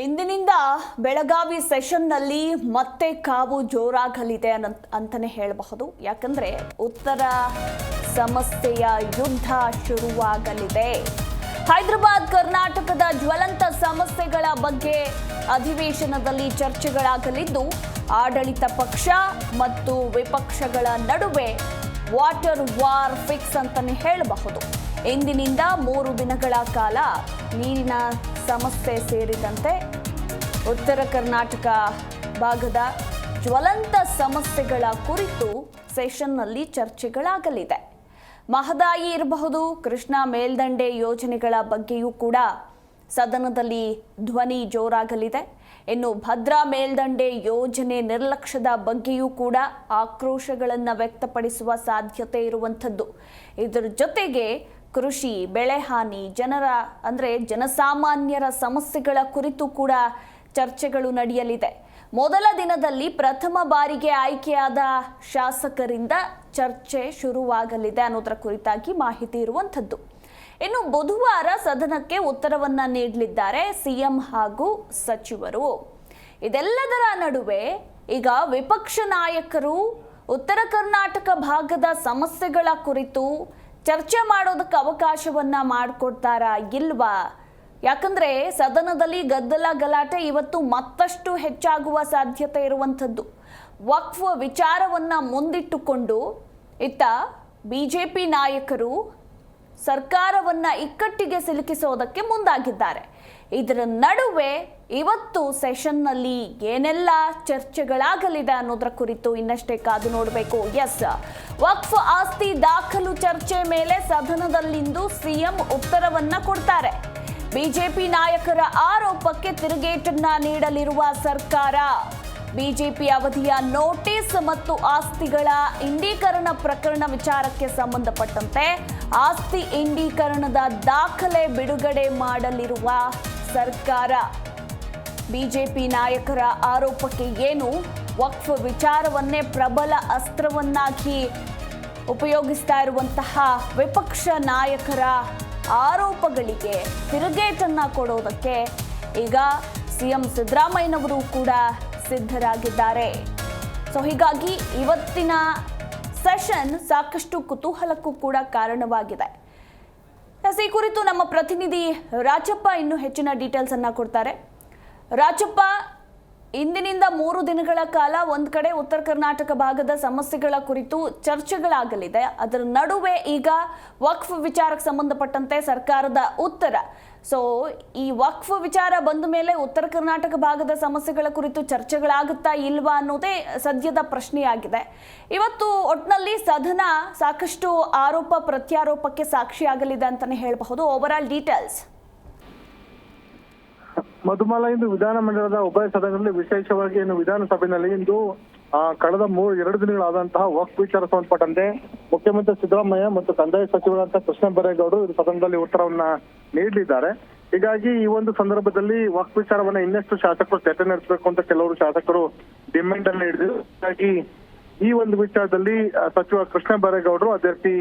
ಇಂದಿನಿಂದ ಬೆಳಗಾವಿ ಸೆಷನ್ನಲ್ಲಿ ಮತ್ತೆ ಕಾವು ಜೋರಾಗಲಿದೆ ಅಂತಲೇ ಹೇಳಬಹುದು. ಯಾಕಂದರೆ ಉತ್ತರ ಸಮಸ್ಯೆಯ ಯುದ್ಧ ಶುರುವಾಗಲಿದೆ. ಹೈದರಾಬಾದ್, ಕರ್ನಾಟಕದ ಜ್ವಲಂತ ಸಮಸ್ಯೆಗಳ ಬಗ್ಗೆ ಅಧಿವೇಶನದಲ್ಲಿ ಚರ್ಚೆಗಳಾಗಲಿದ್ದು, ಆಡಳಿತ ಪಕ್ಷ ಮತ್ತು ವಿಪಕ್ಷಗಳ ನಡುವೆ ವಾಟರ್ ವಾರ್ ಫಿಕ್ಸ್ ಅಂತಲೇ ಹೇಳಬಹುದು. ಇಂದಿನಿಂದ ಮೂರು ದಿನಗಳ ಕಾಲ ನೀರಿನ ಸಮಸ್ಯೆ ಸೇರಿದಂತೆ ಉತ್ತರ ಕರ್ನಾಟಕ ಭಾಗದ ಜ್ವಲಂತ ಸಮಸ್ಯೆಗಳ ಕುರಿತು ಸೆಷನ್ನಲ್ಲಿ ಚರ್ಚೆಗಳಾಗಲಿದೆ. ಮಹದಾಯಿ ಇರಬಹುದು, ಕೃಷ್ಣಾ ಮೇಲ್ದಂಡೆ ಯೋಜನೆಗಳ ಬಗ್ಗೆಯೂ ಕೂಡ ಸದನದಲ್ಲಿ ಧ್ವನಿ ಜೋರಾಗಲಿದೆ. ಇನ್ನು ಭದ್ರಾ ಮೇಲ್ದಂಡೆ ಯೋಜನೆ ನಿರ್ಲಕ್ಷ್ಯದ ಬಗ್ಗೆಯೂ ಕೂಡ ಆಕ್ರೋಶಗಳನ್ನು ವ್ಯಕ್ತಪಡಿಸುವ ಸಾಧ್ಯತೆ ಇರುವಂಥದ್ದು. ಇದರ ಜೊತೆಗೆ ಕೃಷಿ, ಬೆಳೆ ಹಾನಿ, ಜನರ, ಅಂದರೆ ಜನಸಾಮಾನ್ಯರ ಸಮಸ್ಯೆಗಳ ಕುರಿತು ಕೂಡ ಚರ್ಚೆಗಳು ನಡೆಯಲಿದೆ. ಮೊದಲ ದಿನದಲ್ಲಿ ಪ್ರಥಮ ಬಾರಿಗೆ ಆಯ್ಕೆಯಾದ ಶಾಸಕರಿಂದ ಚರ್ಚೆ ಶುರುವಾಗಲಿದೆ ಅನ್ನೋದರ ಕುರಿತಾಗಿ ಮಾಹಿತಿ ಇರುವಂಥದ್ದು. ಇನ್ನು ಬುಧವಾರ ಸದನಕ್ಕೆ ಉತ್ತರವನ್ನ ನೀಡಲಿದ್ದಾರೆ ಸಿಎಂ ಹಾಗೂ ಸಚಿವರು. ಇದೆಲ್ಲದರ ನಡುವೆ ಈಗ ವಿಪಕ್ಷ ನಾಯಕರು ಉತ್ತರ ಕರ್ನಾಟಕ ಭಾಗದ ಸಮಸ್ಯೆಗಳ ಕುರಿತು ಚರ್ಚೆ ಮಾಡೋದಕ್ಕೆ ಅವಕಾಶವನ್ನ ಮಾಡಿಕೊಡ್ತಾರಾ ಇಲ್ವಾ? ಯಾಕಂದ್ರೆ ಸದನದಲ್ಲಿ ಗದ್ದಲ ಗಲಾಟೆ ಇವತ್ತು ಮತ್ತಷ್ಟು ಹೆಚ್ಚಾಗುವ ಸಾಧ್ಯತೆ ಇರುವಂಥದ್ದು. ವಕ್ಫ್ ವಿಚಾರವನ್ನ ಮುಂದಿಟ್ಟುಕೊಂಡು ಇತ್ತ ಬಿಜೆಪಿ ನಾಯಕರು ಸರ್ಕಾರವನ್ನ ಇಕ್ಕಟ್ಟಿಗೆ ಸಿಲುಕಿಸೋದಕ್ಕೆ ಮುಂದಾಗಿದ್ದಾರೆ. ಇದರ ನಡುವೆ ಇವತ್ತು ಸೆಷನ್ನಲ್ಲಿ ಏನೆಲ್ಲ ಚರ್ಚೆಗಳಾಗಲಿದೆ ಅನ್ನೋದರ ಕುರಿತು ಇನ್ನಷ್ಟೇ ಕಾದು ನೋಡಬೇಕು. ಎಸ್ ವಕ್ಫ್ ಆಸ್ತಿ ದಾಖಲು ಚರ್ಚೆ ಮೇಲೆ ಸದನದಲ್ಲಿಂದು ಸಿಎಂ ಉತ್ತರವನ್ನ ಕೊಡ್ತಾರೆ. ಬಿಜೆಪಿ ನಾಯಕರ ಆರೋಪಕ್ಕೆ ತಿರುಗೇಟನ್ನ ನೀಡಲಿರುವ ಸರ್ಕಾರ. ಬಿಜೆಪಿ ಅವಧಿಯ ನೋಟಿಸ್ ಮತ್ತು ಆಸ್ತಿಗಳ ಇಂಡೀಕರಣ ಪ್ರಕರಣ ವಿಚಾರಕ್ಕೆ ಸಂಬಂಧಪಟ್ಟಂತೆ ಆಸ್ತಿ ಇಂಡೀಕರಣದ ದಾಖಲೆ ಬಿಡುಗಡೆ ಮಾಡಲಿರುವ ಸರ್ಕಾರ. ಬಿಜೆಪಿ ನಾಯಕರ ಆರೋಪಕ್ಕೆ ಏನು ವಕ್ಫ್ ವಿಚಾರವನ್ನೇ ಪ್ರಬಲ ಅಸ್ತ್ರವನ್ನಾಗಿ ಉಪಯೋಗಿಸ್ತಾ ಇರುವಂತಹ ವಿಪಕ್ಷ ನಾಯಕರ ಆರೋಪಗಳಿಗೆ ತಿರುಗೇಟನ್ನ ಕೊಡೋದಕ್ಕೆ ಈಗ ಸಿಎಂ ಸಿದ್ದರಾಮಯ್ಯನವರು ಕೂಡ ಸಿದ್ಧರಾಗಿದ್ದಾರೆ. ಸೊ ಹೀಗಾಗಿ ಇವತ್ತಿನ ಸೆಷನ್ ಸಾಕಷ್ಟು ಕುತೂಹಲಕ್ಕೂ ಕೂಡ ಕಾರಣವಾಗಿದೆ. ಈ ಕುರಿತು ನಮ್ಮ ಪ್ರತಿನಿಧಿ ರಾಜಪ್ಪ ಇನ್ನೂ ಹೆಚ್ಚಿನ ಡೀಟೇಲ್ಸ್ ಅನ್ನ ಕೊಡ್ತಾರೆ. ರಾಜಪ್ಪ, ಇಂದಿನಿಂದ ಮೂರು ದಿನಗಳ ಕಾಲ ಒಂದ್ ಕಡೆ ಉತ್ತರ ಕರ್ನಾಟಕ ಭಾಗದ ಸಮಸ್ಯೆಗಳ ಕುರಿತು ಚರ್ಚೆಗಳಾಗಲಿದೆ. ಅದರ ನಡುವೆ ಈಗ ವಕ್ಫ್ ವಿಚಾರಕ್ಕೆ ಸಂಬಂಧಪಟ್ಟಂತೆ ಸರ್ಕಾರದ ಉತ್ತರ. ಸೊ ಈ ವಕ್ಫ್ ವಿಚಾರ ಬಂದ ಮೇಲೆ ಉತ್ತರ ಕರ್ನಾಟಕ ಭಾಗದ ಸಮಸ್ಯೆಗಳ ಕುರಿತು ಚರ್ಚೆಗಳಾಗುತ್ತಾ ಇಲ್ವಾ ಅನ್ನೋದೇ ಸದ್ಯದ ಪ್ರಶ್ನೆಯಾಗಿದೆ. ಇವತ್ತು ಒಟ್ನಲ್ಲಿ ಸದನ ಸಾಕಷ್ಟು ಆರೋಪ ಪ್ರತ್ಯಾರೋಪಕ್ಕೆ ಸಾಕ್ಷಿಯಾಗಲಿದೆ ಅಂತಾನೆ ಹೇಳಬಹುದು. ಓವರ್ ಆಲ್ ಡೀಟೇಲ್ಸ್ ಮಧುಮಾಲ ಇಂದು ವಿಧಾನಮಂಡಲದ ಉಭಯ ಸದನಗಳಲ್ಲಿ ವಿಶೇಷವಾಗಿ ವಿಧಾನಸಭೆಯಲ್ಲಿ ಇಂದು ಕಳೆದ ಮೂರು, ಎರಡು ದಿನಗಳಾದಂತಹ ವಾಕ್ ವಿಚಾರ ಸಂಬಂಧಪಟ್ಟಂತೆ ಮುಖ್ಯಮಂತ್ರಿ ಸಿದ್ದರಾಮಯ್ಯ ಮತ್ತು ಕಂದಾಯ ಸಚಿವರಾದಂತಹ ಕೃಷ್ಣ ಬೈರೇಗೌಡರು ಇದು ಸದನದಲ್ಲಿ ಉತ್ತರವನ್ನ ನೀಡಲಿದ್ದಾರೆ. ಹೀಗಾಗಿ ಈ ಒಂದು ಸಂದರ್ಭದಲ್ಲಿ ವಾಕ್ ವಿಚಾರವನ್ನ ಇನ್ನಷ್ಟು ಶಾಸಕರು ಚರ್ಚೆ ನಡೆಸಬೇಕು ಅಂತ ಕೆಲವರು ಶಾಸಕರು ಡಿಮ್ಯಾಂಡ್ ಅನ್ನ ಹಿಡಿದ್ರು ಹೀಗಾಗಿ ಈ ಒಂದು ವಿಚಾರದಲ್ಲಿ ಸಚಿವ ಕೃಷ್ಣ ಬೈರೇಗೌಡರು ಅದೇ ರೀತಿ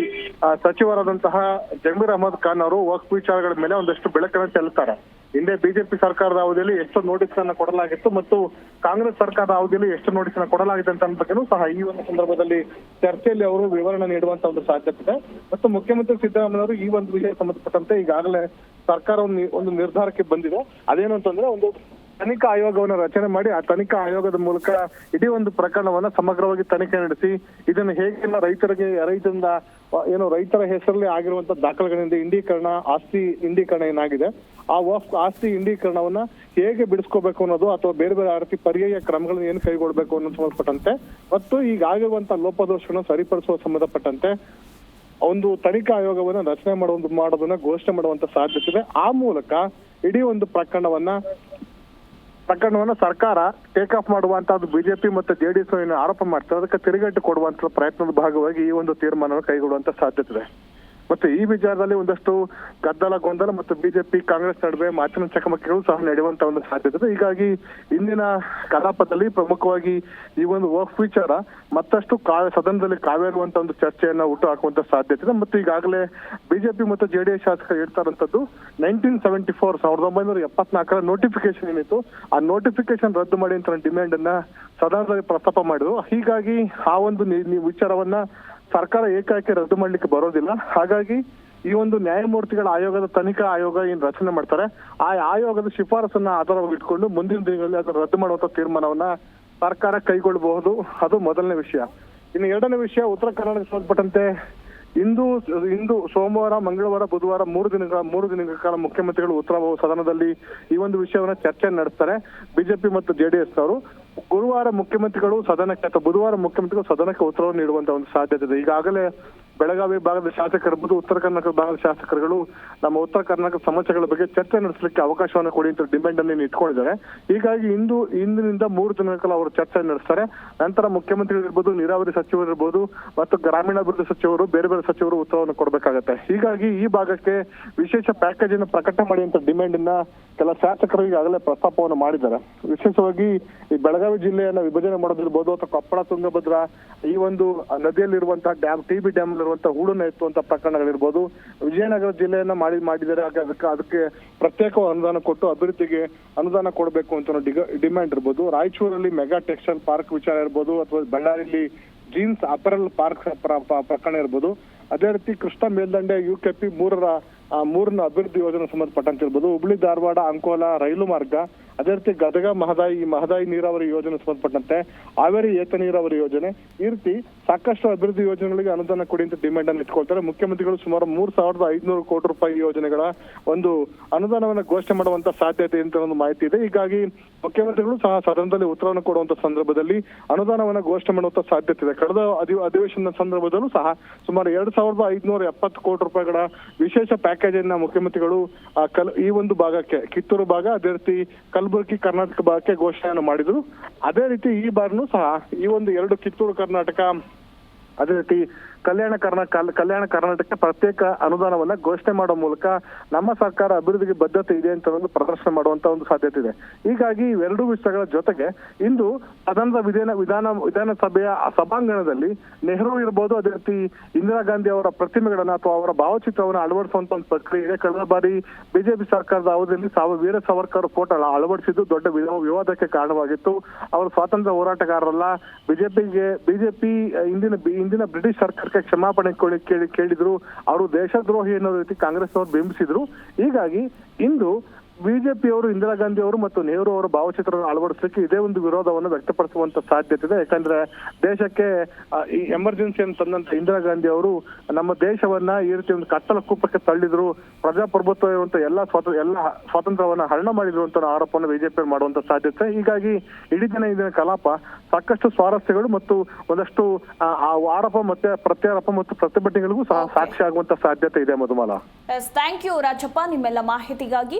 ಸಚಿವರಾದಂತಹ ಜಮೀರ್ ಅಹಮದ್ ಖಾನ್ ಅವರು ವಾಕ್ ವಿಚಾರಗಳ ಮೇಲೆ ಒಂದಷ್ಟು ಬೆಳಕನ್ನು ಚೆಲ್ಲುತ್ತಾರೆ. ಹಿಂದೆ ಬಿಜೆಪಿ ಸರ್ಕಾರದ ಅವಧಿಯಲ್ಲಿ ಎಷ್ಟು ನೋಟಿಸ್ ಅನ್ನು ಕೊಡಲಾಗಿತ್ತು ಮತ್ತು ಕಾಂಗ್ರೆಸ್ ಸರ್ಕಾರದ ಅವಧಿಯಲ್ಲಿ ಎಷ್ಟು ನೋಟಿಸ್ ಅನ್ನು ಕೊಡಲಾಗಿದೆ ಅಂತ ಬಗ್ಗೆನೂ ಸಹ ಈ ಒಂದು ಸಂದರ್ಭದಲ್ಲಿ ಚರ್ಚೆಯಲ್ಲಿ ಅವರು ವಿವರಣೆ ನೀಡುವಂತ ಒಂದು ಸಾಧ್ಯತೆ ಇದೆ. ಮತ್ತು ಮುಖ್ಯಮಂತ್ರಿ ಸಿದ್ದರಾಮಯ್ಯವರು ಈ ಒಂದು ವಿಷಯ ಸಂಬಂಧಪಟ್ಟಂತೆ ಈಗಾಗಲೇ ಸರ್ಕಾರ ಒಂದು ಒಂದು ನಿರ್ಧಾರಕ್ಕೆ ಬಂದಿದೆ. ಅದೇನು ಅಂತಂದ್ರೆ ಒಂದು ತನಿಖಾ ಆಯೋಗವನ್ನು ರಚನೆ ಮಾಡಿ, ಆ ತನಿಖಾ ಆಯೋಗದ ಮೂಲಕ ಇಡೀ ಒಂದು ಪ್ರಕರಣವನ್ನ ಸಮಗ್ರವಾಗಿ ತನಿಖೆ ನಡೆಸಿ, ಇದನ್ನು ಹೇಗೆಲ್ಲ ರೈತರಿಗೆ, ರೈತರಿಂದ ಏನು ರೈತರ ಹೆಸರಲ್ಲಿ ಆಗಿರುವಂತ ದಾಖಲೆಗಳಿಂದ ಇಂಡೀಕರಣ, ಆಸ್ತಿ ಇಂಡೀಕರಣ ಏನಾಗಿದೆ, ಆ ಆಸ್ತಿ ಇಂಡೀಕರಣವನ್ನ ಹೇಗೆ ಬಿಡಿಸ್ಕೋಬೇಕು ಅನ್ನೋದು ಅಥವಾ ಬೇರೆ ಬೇರೆ ರೀತಿ ಪರ್ಯಾಯ ಕ್ರಮಗಳನ್ನು ಏನು ಕೈಗೊಳ್ಳಬೇಕು ಅನ್ನೋದು ಸಂಬಂಧಪಟ್ಟಂತೆ, ಮತ್ತು ಈಗ ಆಗಿರುವಂತ ಲೋಪದೋಷವನ್ನು ಸರಿಪಡಿಸುವ ಸಂಬಂಧಪಟ್ಟಂತೆ ಒಂದು ತನಿಖಾ ಆಯೋಗವನ್ನ ರಚನೆ ಮಾಡುವ ಮಾಡೋದನ್ನ ಘೋಷಣೆ ಮಾಡುವಂತ ಸಾಧ್ಯತೆ ಇದೆ. ಆ ಮೂಲಕ ಇಡೀ ಒಂದು ಪ್ರಕರಣವನ್ನ ಪ್ರಕರಣವನ್ನ ಸರ್ಕಾರ ಟೇಕ್ ಆಫ್ ಮಾಡುವಂತಹದ್ದು ಬಿಜೆಪಿ ಮತ್ತು ಜೆಡಿಎಸ್ ಏನು ಆರೋಪ ಮಾಡ್ತಾರೆ ಅದಕ್ಕೆ ತಿರುಗೇಟು ಕೊಡುವಂತ ಪ್ರಯತ್ನದ ಭಾಗವಾಗಿ ಈ ಒಂದು ತೀರ್ಮಾನವನ್ನು ಕೈಗೊಳ್ಳುವಂತ ಸಾಧ್ಯತೆ ಇದೆ. ಮತ್ತೆ ಈ ವಿಚಾರದಲ್ಲಿ ಒಂದಷ್ಟು ಗದ್ದಲ, ಗೊಂದಲ ಮತ್ತು ಬಿಜೆಪಿ, ಕಾಂಗ್ರೆಸ್ ನಡುವೆ ಮಾತಿನ ಚಕಮಕಿಗಳು ಸಹ ನಡೆಯುವಂತ ಒಂದು ಸಾಧ್ಯತೆ ಇದೆ. ಹೀಗಾಗಿ ಇಂದಿನ ಕಲಾಪದಲ್ಲಿ ಪ್ರಮುಖವಾಗಿ ಈ ಒಂದು ವರ್ಕ್ ವಿಚಾರ ಮತ್ತಷ್ಟು ಕಾ, ಸದನದಲ್ಲಿ ಕಾವೇರುವಂತ ಒಂದು ಚರ್ಚೆಯನ್ನ ಹುಟ್ಟು ಹಾಕುವಂತ ಸಾಧ್ಯತೆ ಇದೆ. ಮತ್ತು ಈಗಾಗಲೇ ಬಿಜೆಪಿ ಮತ್ತು ಜೆಡಿಎಸ್ ಶಾಸಕರು ಹೇಳ್ತಾ ಇರುವಂತದ್ದು ನೈನ್ಟೀನ್ ಸೆವೆಂಟಿ ಫೋರ್ ಸಾವಿರದ ಒಂಬೈನೂರ ಎಪ್ಪತ್ನಾಲ್ಕರ ನೋಟಿಫಿಕೇಶನ್ ಏನಿತ್ತು, ಆ ನೋಟಿಫಿಕೇಶನ್ ರದ್ದು ಮಾಡಿ ಅಂತ ಡಿಮ್ಯಾಂಡ್ ಅನ್ನ ಸದನದಲ್ಲಿ ಪ್ರಸ್ತಾಪ ಮಾಡಿದ್ರು. ಹೀಗಾಗಿ ಆ ಒಂದು ವಿಚಾರವನ್ನ ಸರ್ಕಾರ ಏಕಾಏಕಿ ರದ್ದು ಮಾಡ್ಲಿಕ್ಕೆ ಬರೋದಿಲ್ಲ. ಹಾಗಾಗಿ ಈ ಒಂದು ನ್ಯಾಯಮೂರ್ತಿಗಳ ಆಯೋಗದ ತನಿಖಾ ಆಯೋಗ ಏನ್ ರಚನೆ ಮಾಡ್ತಾರೆ, ಆ ಆಯೋಗದ ಶಿಫಾರಸನ್ನ ಆಧಾರವಾಗಿ ಇಟ್ಕೊಂಡು ಮುಂದಿನ ದಿನಗಳಲ್ಲಿ ಅದನ್ನು ರದ್ದು ಮಾಡುವಂತ ತೀರ್ಮಾನವನ್ನ ಸರ್ಕಾರ ಕೈಗೊಳ್ಳಬಹುದು. ಅದು ಮೊದಲನೇ ವಿಷಯ. ಇನ್ನು ಎರಡನೇ ವಿಷಯ, ಉತ್ತರ ಕರ್ನಾಟಕ ಸಂಬಂಧಪಟ್ಟಂತೆ ಇಂದು ಇಂದು ಸೋಮವಾರ, ಮಂಗಳವಾರ, ಬುಧವಾರ ಮೂರು ದಿನಗಳ ಮೂರು ದಿನಗಳ ಕಾಲ ಮುಖ್ಯಮಂತ್ರಿಗಳು ಉತ್ತರ ಸದನದಲ್ಲಿ ಈ ಒಂದು ವಿಷಯವನ್ನ ಚರ್ಚೆ ನಡೆಸ್ತಾರೆ. ಬಿಜೆಪಿ ಮತ್ತು ಜೆಡಿಎಸ್ ಅವರು ಗುರುವಾರ ಮುಖ್ಯಮಂತ್ರಿಗಳು ಸದನಕ್ಕೆ ಅಥವಾ ಬುಧವಾರ ಮುಖ್ಯಮಂತ್ರಿಗಳು ಸದನಕ್ಕೆ ಉತ್ತರವನ್ನು ನೀಡುವಂತ ಒಂದು ಸಾಧ್ಯತೆ ಇದೆ. ಈಗಾಗಲೇ ಬೆಳಗಾವಿ ಭಾಗದ ಶಾಸಕರಿರ್ಬೋದು ಉತ್ತರ ಕರ್ನಾಟಕ ಭಾಗದ ಶಾಸಕರುಗಳು ನಮ್ಮ ಉತ್ತರ ಕರ್ನಾಟಕ ಸಮಸ್ಯೆಗಳ ಬಗ್ಗೆ ಚರ್ಚೆ ನಡೆಸಲಿಕ್ಕೆ ಅವಕಾಶವನ್ನು ಕೊಡಿ ಅಂತ ಡಿಮ್ಯಾಂಡ್ ಅನ್ನು ಇಟ್ಕೊಂಡಿದ್ದಾರೆ. ಹೀಗಾಗಿ ಇಂದು, ಇಂದಿನಿಂದ ಮೂರು ದಿನಗಳ ಕಾಲ ಅವರು ಚರ್ಚೆ ನಡೆಸ್ತಾರೆ. ನಂತರ ಮುಖ್ಯಮಂತ್ರಿಗಳಿರ್ಬೋದು ನೀರಾವರಿ ಸಚಿವರಿರ್ಬೋದು ಮತ್ತು ಗ್ರಾಮೀಣಾಭಿವೃದ್ಧಿ ಸಚಿವರು, ಬೇರೆ ಬೇರೆ ಸಚಿವರು ಉತ್ತರವನ್ನು ಕೊಡಬೇಕಾಗುತ್ತೆ. ಹೀಗಾಗಿ ಈ ಭಾಗಕ್ಕೆ ವಿಶೇಷ ಪ್ಯಾಕೇಜ್ ಅನ್ನು ಪ್ರಕಟ ಮಾಡಿ ಅಂತ ಡಿಮ್ಯಾಂಡ್ ಅನ್ನ ಕೆಲ ಶಾಸಕರು ಈಗಾಗಲೇ ಪ್ರಸ್ತಾಪವನ್ನು ಮಾಡಿದ್ದಾರೆ. ವಿಶೇಷವಾಗಿ ಈ ಬೆಳಗಾವಿ ಜಿಲ್ಲೆಯನ್ನ ವಿಭಜನೆ ಮಾಡೋದಿರ್ಬೋದು, ಅಥವಾ ಕೊಪ್ಪಳ ತುಂಗಭದ್ರಾ ಈ ಒಂದು ನದಿಯಲ್ಲಿರುವಂತಹ ಡ್ಯಾಮ್ ಟಿ ಬಿ ಡ್ಯಾಮ್ ಇರುವಂತಹ ಹೂಳನ್ನ ಎತ್ತುವಂತ ಪ್ರಕರಣಗಳಿರ್ಬೋದು. ವಿಜಯನಗರ ಜಿಲ್ಲೆಯನ್ನ ಮಾಡಿ ಮಾಡಿದರೆ ಅದಕ್ಕೆ ಅದಕ್ಕೆ ಪ್ರತ್ಯೇಕ ಅನುದಾನ ಕೊಟ್ಟು ಅಭಿವೃದ್ಧಿಗೆ ಅನುದಾನ ಕೊಡಬೇಕು ಅಂತ ಡಿಮ್ಯಾಂಡ್ ಇರ್ಬೋದು. ರಾಯಚೂರಲ್ಲಿ ಮೆಗಾ ಟೆಕ್ಸ್ಟೈಲ್ ಪಾರ್ಕ್ ವಿಚಾರ ಇರ್ಬೋದು ಅಥವಾ ಬಳ್ಳಾರಿಯಲ್ಲಿ ಜೀನ್ಸ್ ಅಪರಲ್ ಪಾರ್ಕ್ ಪ್ರಕರಣ ಇರ್ಬೋದು. ಅದೇ ರೀತಿ ಕೃಷ್ಣ ಮೇಲ್ದಂಡೆ ಯು ಕೆ ಪಿ ಮೂರರ ಮೂರನ ಅಭಿವೃದ್ಧಿ ಯೋಜನೆ ಸಂಬಂಧಪಟ್ಟಂತೆ ಇರ್ಬೋದು. ಹುಬ್ಳಿ, ಧಾರವಾಡ, ಅಂಕೋಲ, ರೈಲು ಮಾರ್ಗ. ಅದೇ ರೀತಿ ಗದಗ ಮಹದಾಯಿ ಮಹದಾಯಿ ನೀರಾವರಿ ಯೋಜನೆ ಸಂಬಂಧಪಟ್ಟಂತೆ, ಹಾವೇರಿ ಏತ ನೀರಾವರಿ ಯೋಜನೆ. ಈ ರೀತಿ ಸಾಕಷ್ಟು ಅಭಿವೃದ್ಧಿ ಯೋಜನೆಗಳಿಗೆ ಅನುದಾನ ಕೊಡಿ ಅಂತ ಡಿಮ್ಯಾಂಡ್ ಅನ್ನು ಇಟ್ಕೊಳ್ತಾರೆ. ಮುಖ್ಯಮಂತ್ರಿಗಳು ಸುಮಾರು ಮೂರ್ ಸಾವಿರದ ಐದುನೂರು ಕೋಟಿ ರೂಪಾಯಿ ಯೋಜನೆಗಳ ಒಂದು ಅನುದಾನವನ್ನು ಘೋಷಣೆ ಮಾಡುವಂತ ಸಾಧ್ಯತೆ ಅಂತ ಒಂದು ಮಾಹಿತಿ ಇದೆ. ಹೀಗಾಗಿ ಮುಖ್ಯಮಂತ್ರಿಗಳು ಸಹ ಸದನದಲ್ಲಿ ಉತ್ತರವನ್ನು ಕೊಡುವಂತ ಸಂದರ್ಭದಲ್ಲಿ ಅನುದಾನವನ್ನು ಘೋಷಣೆ ಮಾಡುವಂತ ಸಾಧ್ಯತೆ ಇದೆ. ಕಳೆದ ಅಧಿ- ಅಧಿವೇಶನದ ಸಂದರ್ಭದಲ್ಲೂ ಸಹ ಸುಮಾರು ಎರಡ್ ಸಾವಿರದ ಐದುನೂರ ಎಪ್ಪತ್ತು ಕೋಟಿ ರೂಪಾಯಿಗಳ ವಿಶೇಷ ಪ್ಯಾಕೇಜ್ ಅನ್ನ ಮುಖ್ಯಮಂತ್ರಿಗಳು ಕಲ್, ಈ ಒಂದು ಭಾಗಕ್ಕೆ, ಕಿತ್ತೂರು ಭಾಗ, ಅದೇ ರೀತಿ ಕಲಬುರಗಿ, ಕರ್ನಾಟಕ ಭಾಗಕ್ಕೆ ಘೋಷಣೆಯನ್ನು ಮಾಡಿದ್ರು. ಅದೇ ರೀತಿ ಈ ಬಾರಿನೂ ಸಹ ಈ ಒಂದು ಎರಡು ಕಿತ್ತೂರು, ಕರ್ನಾಟಕ ಅದೇ ರೀತಿ ಕಲ್ಯಾಣ ಕರ್ನಾಟಕ ಕಲ್ಯಾಣ ಕರ್ನಾಟಕಕ್ಕೆ ಪ್ರತ್ಯೇಕ ಅನುದಾನವನ್ನ ಘೋಷಣೆ ಮಾಡುವ ಮೂಲಕ ನಮ್ಮ ಸರ್ಕಾರ ಅಭಿವೃದ್ಧಿಗೆ ಬದ್ಧತೆ ಇದೆ ಅಂತ ಒಂದು ಪ್ರದರ್ಶನ ಮಾಡುವಂತ ಒಂದು ಸಾಧ್ಯತೆ ಇದೆ. ಹೀಗಾಗಿ ಇವೆರಡೂ ವಿಷಯಗಳ ಜೊತೆಗೆ ಇಂದು ಸದನದ ವಿಧಾನ ವಿಧಾನ, ವಿಧಾನಸಭೆಯ ಸಭಾಂಗಣದಲ್ಲಿ ನೆಹರು ಇರ್ಬೋದು, ಅದೇ ರೀತಿ ಇಂದಿರಾ ಗಾಂಧಿ ಅವರ ಪ್ರತಿಮೆಗಳನ್ನ ಅಥವಾ ಅವರ ಭಾವಚಿತ್ರವನ್ನು ಅಳವಡಿಸುವಂತ ಒಂದು ಪ್ರಕ್ರಿಯೆ ಕಳೆದ ಬಾರಿ ಬಿಜೆಪಿ ಸರ್ಕಾರದ ಅವಧಿಯಲ್ಲಿ ಸಾವ, ವೀರ ಸಾವರ್ಕರ್ ಫೋಟೋ ಅಳವಡಿಸಿದ್ದು ದೊಡ್ಡ ವಿವ- ವಿವಾದಕ್ಕೆ ಕಾರಣವಾಗಿತ್ತು. ಅವರು ಸ್ವಾತಂತ್ರ್ಯ ಹೋರಾಟಗಾರರಲ್ಲ. ಬಿಜೆಪಿಗೆ, ಬಿಜೆಪಿ ಇಂದಿನ ಇಂದಿನ ಬ್ರಿಟಿಷ್ ಸರ್ಕಾರಕ್ಕೆ ಕ್ಷಮಾಪಣೆ ಕೇಳಿ ಕೇಳಿದ್ರು. ಅವರು ದೇಶದ್ರೋಹಿ ಅನ್ನೋ ರೀತಿ ಕಾಂಗ್ರೆಸ್ ಅವರು ಬಿಂಬಿಸಿದ್ರು. ಹೀಗಾಗಿ ಇಂದು ಬಿಜೆಪಿ ಅವರು ಇಂದಿರಾ ಗಾಂಧಿ ಅವರು ಮತ್ತು ನೆಹರು ಅವರ ಭಾವಚಿತ್ರವನ್ನು ಅಳವಡಿಸಲಿಕ್ಕೆ ಇದೇ ಒಂದು ವಿರೋಧವನ್ನು ವ್ಯಕ್ತಪಡಿಸುವಂತ ಸಾಧ್ಯತೆ ಇದೆ. ಯಾಕಂದ್ರೆ ದೇಶಕ್ಕೆ ಈ ಎಮರ್ಜೆನ್ಸಿಯನ್ನು ತಂದಂತ ಇಂದಿರಾ ಗಾಂಧಿ ಅವರು ನಮ್ಮ ದೇಶವನ್ನ ಈ ರೀತಿ ಒಂದು ಕತ್ತಲ ಕೂಪಕ್ಕೆ ತಳ್ಳಿದ್ರು ಪ್ರಜಾಪ್ರಭುತ್ವ ಇರುವಂತ ಎಲ್ಲಾ ಸ್ವಾತಂತ್ರ್ಯ ಎಲ್ಲ ಸ್ವಾತಂತ್ರ್ಯವನ್ನ ಹರಣ ಮಾಡಿದ್ರು ಅಂತ ಆರೋಪವನ್ನು ಬಿಜೆಪಿ ಮಾಡುವಂತ ಸಾಧ್ಯತೆ ಹೀಗಾಗಿ ಇಡೀ ದಿನ ಇದಿನ ಕಲಾಪ ಸಾಕಷ್ಟು ಸ್ವಾರಸ್ಯಗಳು ಮತ್ತು ಒಂದಷ್ಟು ಆರೋಪ ಮತ್ತೆ ಪ್ರತ್ಯಾರೋಪ ಮತ್ತು ಪ್ರತಿಭಟನೆಗಳಿಗೂ ಸಹ ಸಾಕ್ಷಿ ಆಗುವಂತ ಸಾಧ್ಯತೆ ಇದೆ ಮಧುಮಾಲ. Thank you Rajappa. ನಿಮ್ಮೆಲ್ಲ ಮಾಹಿತಿಗಾಗಿ